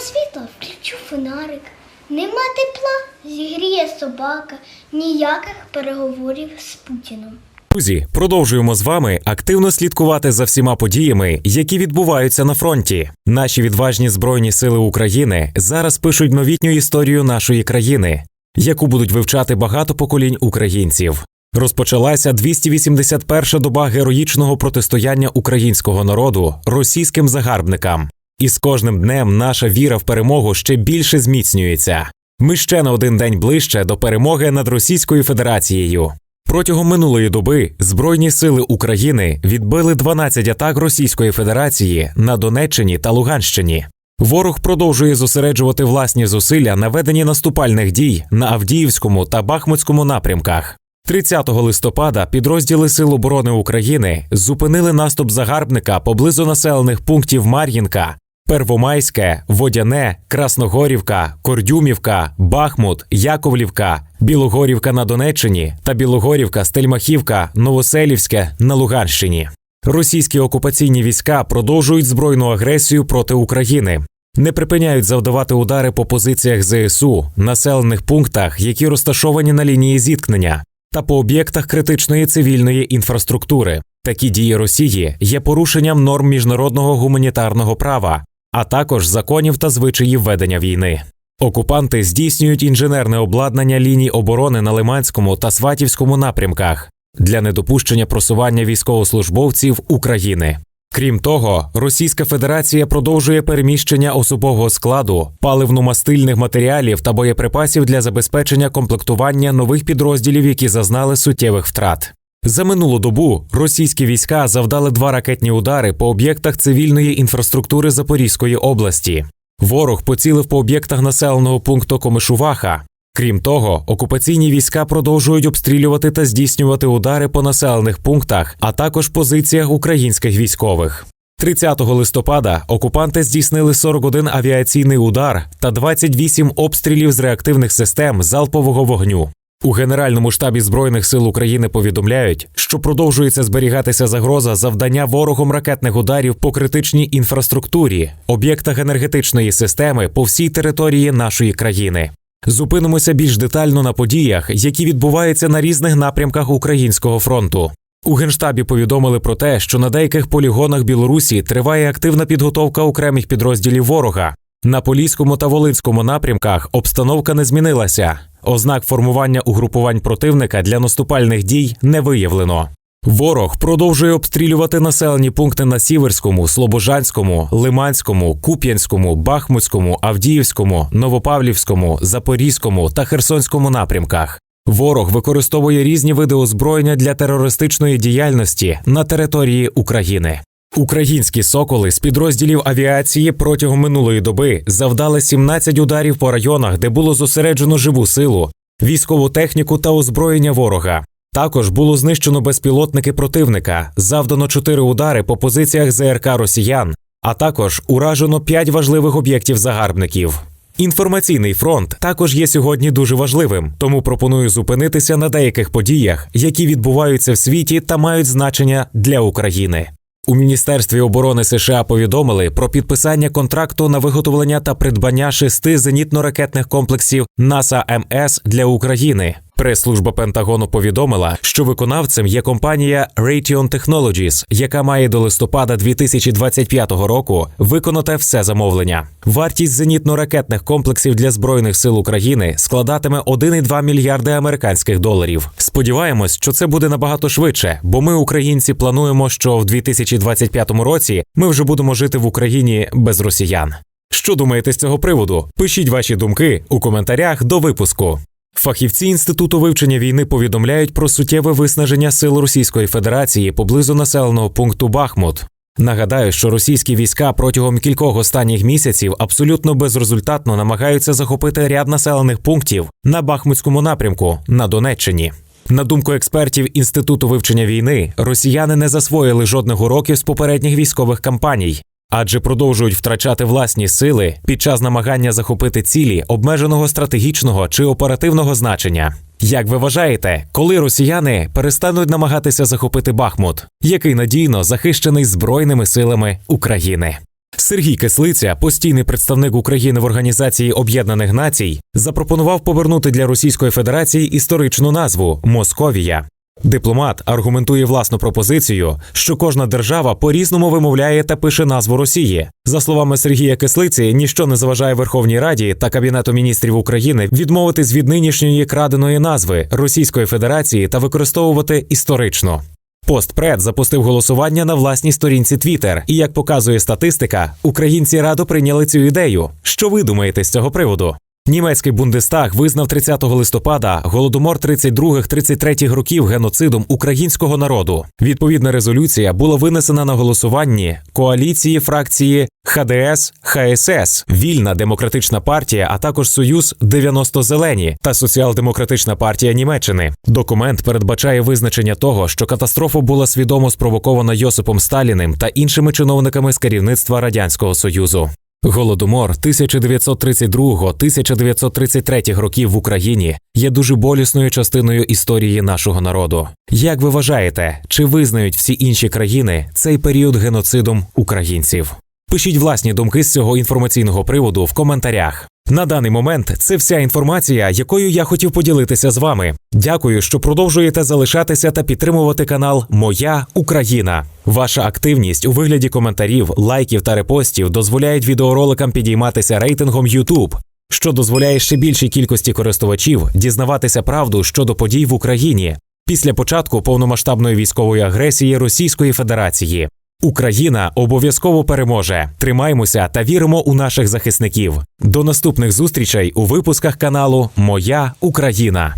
світла, включу фонарик. Нема тепла, зігріє собака, ніяких переговорів з Путіном. Друзі, продовжуємо з вами активно слідкувати за всіма подіями, які відбуваються на фронті. Наші відважні збройні сили України зараз пишуть новітню історію нашої країни, яку будуть вивчати багато поколінь українців. Розпочалася 281-ша доба героїчного протистояння українського народу російським загарбникам. І з кожним днем наша віра в перемогу ще більше зміцнюється. Ми ще на один день ближче до перемоги над Російською Федерацією. Протягом минулої доби Збройні сили України відбили 12 атак Російської Федерації на Донеччині та Луганщині. Ворог продовжує зосереджувати власні зусилля на веденні наступальних дій на Авдіївському та Бахмутському напрямках. 30 листопада підрозділи Сил оборони України зупинили наступ загарбника поблизу населених пунктів Мар'їнка, Первомайське, Водяне, Красногорівка, Кордюмівка, Бахмут, Яковлівка, Білогорівка на Донеччині та Білогорівка, Стельмахівка, Новоселівське на Луганщині. Російські окупаційні війська продовжують збройну агресію проти України. Не припиняють завдавати удари по позиціях ЗСУ, населених пунктах, які розташовані на лінії зіткнення, та по об'єктах критичної цивільної інфраструктури. Такі дії Росії є порушенням норм міжнародного гуманітарного права, а також законів та звичаїв ведення війни. Окупанти здійснюють інженерне обладнання ліній оборони на Лиманському та Сватівському напрямках для недопущення просування військовослужбовців України. Крім того, Російська Федерація продовжує переміщення особового складу, паливно-мастильних матеріалів та боєприпасів для забезпечення комплектування нових підрозділів, які зазнали суттєвих втрат. За минулу добу російські війська завдали два ракетні удари по об'єктах цивільної інфраструктури Запорізької області. Ворог поцілив по об'єктах населеного пункту Комишуваха. Крім того, окупаційні війська продовжують обстрілювати та здійснювати удари по населених пунктах, а також позиціях українських військових. 30 листопада окупанти здійснили 41 авіаційний удар та 28 обстрілів з реактивних систем залпового вогню. У Генеральному штабі Збройних сил України повідомляють, що продовжується зберігатися загроза завдання ворогом ракетних ударів по критичній інфраструктурі, об'єктах енергетичної системи по всій території нашої країни. Зупинимося більш детально на подіях, які відбуваються на різних напрямках українського фронту. У генштабі повідомили про те, що на деяких полігонах Білорусі триває активна підготовка окремих підрозділів ворога. На Поліському та Волинському напрямках обстановка не змінилася. Ознак формування угрупувань противника для наступальних дій не виявлено. Ворог продовжує обстрілювати населені пункти на Сіверському, Слобожанському, Лиманському, Куп'янському, Бахмутському, Авдіївському, Новопавлівському, Запорізькому та Херсонському напрямках. Ворог використовує різні види озброєння для терористичної діяльності на території України. Українські соколи з підрозділів авіації протягом минулої доби завдали 17 ударів по районах, де було зосереджено живу силу, військову техніку та озброєння ворога. Також було знищено безпілотники противника, завдано 4 удари по позиціях ЗРК росіян, а також уражено 5 важливих об'єктів загарбників. Інформаційний фронт також є сьогодні дуже важливим, тому пропоную зупинитися на деяких подіях, які відбуваються в світі та мають значення для України. У Міністерстві оборони США повідомили про підписання контракту на виготовлення та придбання шести зенітно-ракетних комплексів НАСА МС для України. Прес-служба Пентагону повідомила, що виконавцем є компанія Raytheon Technologies, яка має до листопада 2025 року виконати все замовлення. Вартість зенітно-ракетних комплексів для збройних сил України складатиме 1,2 мільярди американських доларів. Сподіваємось, що це буде набагато швидше, бо ми, українці, плануємо, що в 2025 році ми вже будемо жити в Україні без росіян. Що думаєте з цього приводу? Пишіть ваші думки у коментарях до випуску. Фахівці інституту вивчення війни повідомляють про суттєве виснаження сил Російської Федерації поблизу населеного пункту Бахмут. Нагадаю, що російські війська протягом кількох останніх місяців абсолютно безрезультатно намагаються захопити ряд населених пунктів на Бахмутському напрямку на Донеччині. На думку експертів інституту вивчення війни, росіяни не засвоїли жодних уроків з попередніх військових кампаній, адже продовжують втрачати власні сили під час намагання захопити цілі обмеженого стратегічного чи оперативного значення. Як ви вважаєте, коли росіяни перестануть намагатися захопити Бахмут, який надійно захищений збройними силами України? Сергій Кислиця, постійний представник України в Організації Об'єднаних Націй, запропонував повернути для Російської Федерації історичну назву Московія. Дипломат аргументує власну пропозицію, що кожна держава по-різному вимовляє та пише назву Росії. За словами Сергія Кислиці, ніщо не заважає Верховній Раді та Кабінету міністрів України відмовитись від нинішньої краденої назви Російської Федерації та використовувати історичну. Постпред запустив голосування на власній сторінці Twitter, і як показує статистика, українці радо прийняли цю ідею. Що ви думаєте з цього приводу? Німецький Бундестаг визнав 30 листопада голодомор 32-33 років геноцидом українського народу. Відповідна резолюція була винесена на голосуванні коаліції фракції ХДС, ХСС, Вільна демократична партія, а також Союз 90 Зелені та Соціал-демократична партія Німеччини. Документ передбачає визначення того, що катастрофа була свідомо спровокована Йосипом Сталіним та іншими чиновниками з керівництва радянського союзу. Голодомор 1932-1933 років в Україні є дуже болісною частиною історії нашого народу. Як ви вважаєте, чи визнають всі інші країни цей період геноцидом українців? Пишіть власні думки з цього інформаційного приводу в коментарях. На даний момент це вся інформація, якою я хотів поділитися з вами. Дякую, що продовжуєте залишатися та підтримувати канал Моя Україна. Ваша активність у вигляді коментарів, лайків та репостів дозволяють відеороликам підійматися рейтингом YouTube, що дозволяє ще більшій кількості користувачів дізнаватися правду щодо подій в Україні після початку повномасштабної військової агресії Російської Федерації. Україна обов'язково переможе. Тримаймося та віримо у наших захисників. До наступних зустрічей у випусках каналу Моя Україна.